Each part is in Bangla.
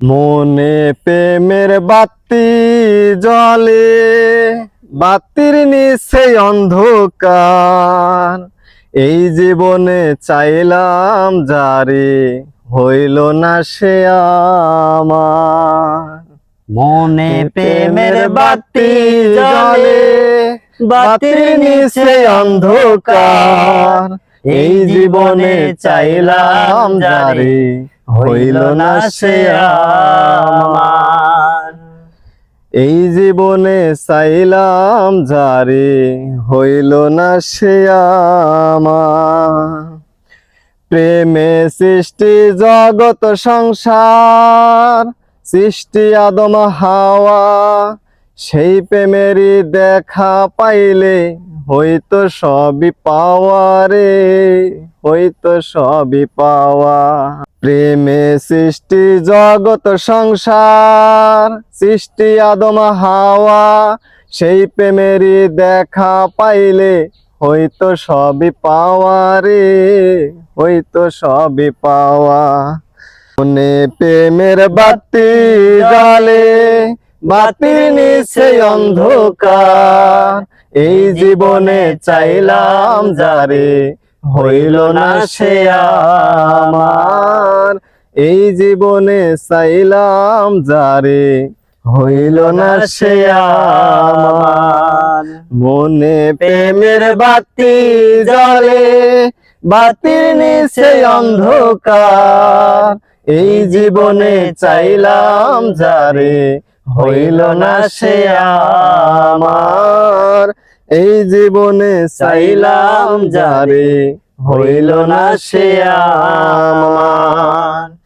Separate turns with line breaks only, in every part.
মনে প্রেমের বাতি জলে বাতির নিচে অন্ধকার। এই জীবনে চাইলাম যারে হইল না সে আমার।
মনে প্রেমের বাতি জলে
বাতির নিচে অন্ধকার। এই জীবনে চাইলাম যারে হইল না সে এই জীবনে চাইলাম যারে, হইল না সে প্রেমে সৃষ্টি জগত সংসার, সৃষ্টি, আদম, হাওয়া, সেই প্রেমেরই দেখা পাইলে হইতো সবই পাওয়া রে হইতো সবই পাওয়া। প্রেমে সৃষ্টি জগত সংসার, সৃষ্টি, আদম, হাওয়া, সেই প্রেমেরই দেখা পাইলে হইতো সবই পাওয়া রে হইতো সবই পাওয়া। মনে প্রেমের বাতি জলে বাতির নিচে অন্ধকার। এই জীবনে চাইলাম যারে, হইল না সে এই জীবনে চাইলাম যারে হইল না সে মনে প্রেমের বাতি জলে বাতির নিচে অন্ধকার। এই জীবনে চাইলাম যারে হইল না সে আমার। এই জীবনে চাইলাম যারে হইল না সে আমার।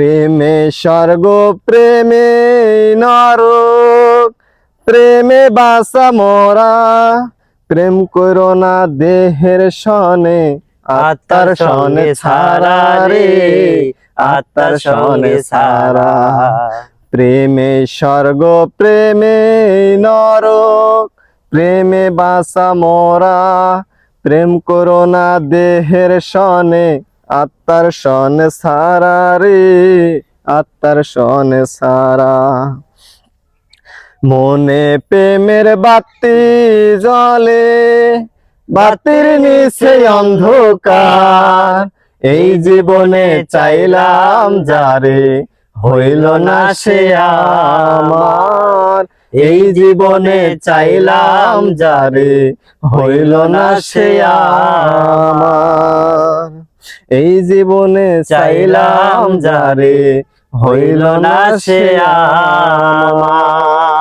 প্রেমে স্বর্গ, প্রেমে নরক, প্রেমে বাসা মরা। প্রেম করো না দেহের সনে, আত্মার সনে ছাড়া রে, আত্মার সনে ছাড়া। প্রেমে স্বর্গ, প্রেমে নরক, প্রেমে বাসা মরা। প্রেম করো না দেহের সনে আত্মার সনে সারা রে, আত্মার সনে সারা। মনে প্রেমের বাতি জলে বাতির নিচে অন্ধকার। এই জীবনে চাইলাম যারে, হইল না সে আমার। এই জীবনে চাইলাম যারে, হইল না সে আমার। এই জীবনে চাইলাম যারে হইল না সে আমার।